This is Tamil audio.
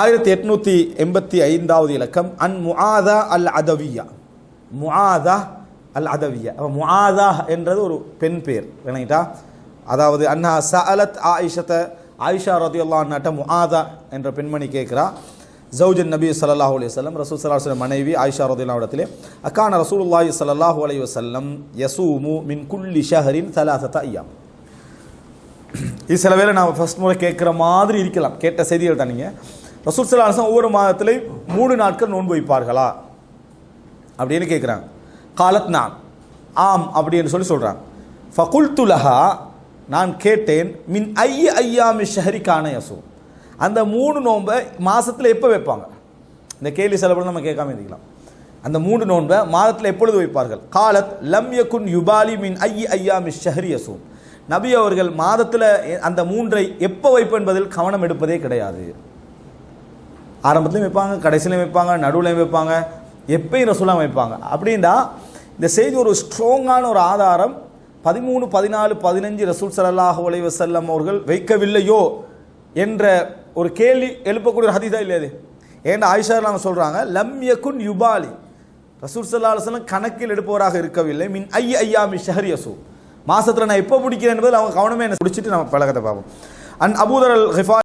ஆயிரத்தி எட்நூற்றி எண்பத்தி ஐந்தாவது இலக்கம். அன் முஆதா அல் அதவியா முஆதா அல் அதவியா அப்போ முஆதா என்றது ஒரு பெண் பேர் வேணுங்கிட்டா அதாவது அண்ணா ச அலத் ஆயிஷத்தை ஆயிஷா ரதியுல்லா அண்ணாட்ட முஆதா என்ற பெண்மணி கேட்குறா. ஜவுஜன் நபி சல்லாஹூ அலி வல்லம் ரசூல் சலாஹ் மனைவி ஆயிஷா ரதுல்லா இடத்திலே அக்கான ரசூலுல்லாஹி சல்லாஹூ அலி வசல்லம் யசூமு மின் குல்லி ஷஹரின் சலாசத்தா ஐயாம். இது சில வேலை நான் ஃபஸ்ட் முறை கேட்குற மாதிரி இருக்கலாம். கேட்ட செய்திகள் தான் ரசூல் சலாசம் ஒவ்வொரு மாதத்திலையும் மூணு நாட்கள் நோன்பு வைப்பார்களா? அப்படின்னு கேட்குறாங்க காலத் நான் ஆம் அப்படின்னு சொல்லி சொல்கிறாங்க ஃபகுல் துலஹா நான் கேட்டேன் மின் ஐய ஐயாமி ஷஹரிக்கான யசு அந்த மூணு நோன்பை மாதத்தில் எப்போ வைப்பாங்க? இந்த கேள்வி செலவு நம்ம கேட்காம இருக்கலாம் அந்த மூன்று நோன்பை மாதத்தில் எப்பொழுது வைப்பார்கள்? காலத் லம் யகுன் யுபாலி மின் ஐய ஐயாமி ஷஹரி யசூ நபி அவர்கள் மாதத்தில் அந்த மூன்றை எப்போ வைப்பு என்பதில் கவனம் எடுப்பதே கிடையாது. ஆரம்பத்துலையும் வைப்பாங்க கடைசிலையும் வைப்பாங்க நடுவுலையும் வைப்பாங்க எப்பயும் ரசூலாக வைப்பாங்க அப்படின்னா இந்த செய்தி ஒரு ஸ்ட்ராங்கான ஒரு ஆதாரம். பதிமூணு பதினாலு பதினஞ்சு ரசூல் ஸல்லல்லாஹு உலைவ செல்லம் அவர்கள் வைக்கவில்லையோ என்ற ஒரு கேள்வி எழுப்பக்கூடிய ஒரு ஹதிதா இல்லையாது ஏன்னா ஆயிஷா நாங்கள் சொல்கிறாங்க லம் யகுன் யுபாலி. ரசூல் சல்லா அலைஹி கணக்கில் எடுப்பவராக இருக்கவில்லை. மின் ஐ ஐயாமி ஷஹர் யசூ மாதத்தில் நான் எப்போ பிடிக்கிறேன் என்பதில் அவங்க கவனமே என்ன பிடிச்சிட்டு நம்ம பழகத்தை பார்ப்போம். அண்ட் அபூதர் அல்